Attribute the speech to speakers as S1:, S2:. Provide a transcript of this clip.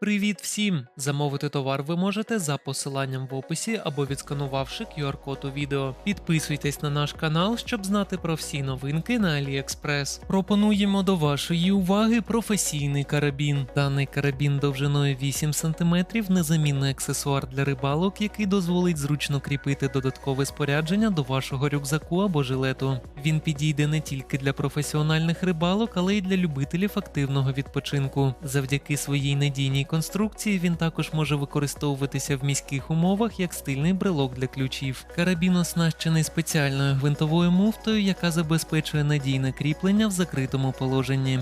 S1: Привіт всім! Замовити товар ви можете за посиланням в описі або відсканувавши QR-код у відео. Підписуйтесь на наш канал, щоб знати про всі новинки на AliExpress. Пропонуємо до вашої уваги професійний карабін. Даний карабін довжиною 8 см незамінний аксесуар для рибалок, який дозволить зручно кріпити додаткове спорядження до вашого рюкзаку або жилету. Він підійде не тільки для професіональних рибалок, але й для любителів активного відпочинку. Завдяки своїй надійній конструкції він також може використовуватися в міських умовах як стильний брелок для ключів. Карабін оснащений спеціальною гвинтовою муфтою, яка забезпечує надійне кріплення в закритому положенні.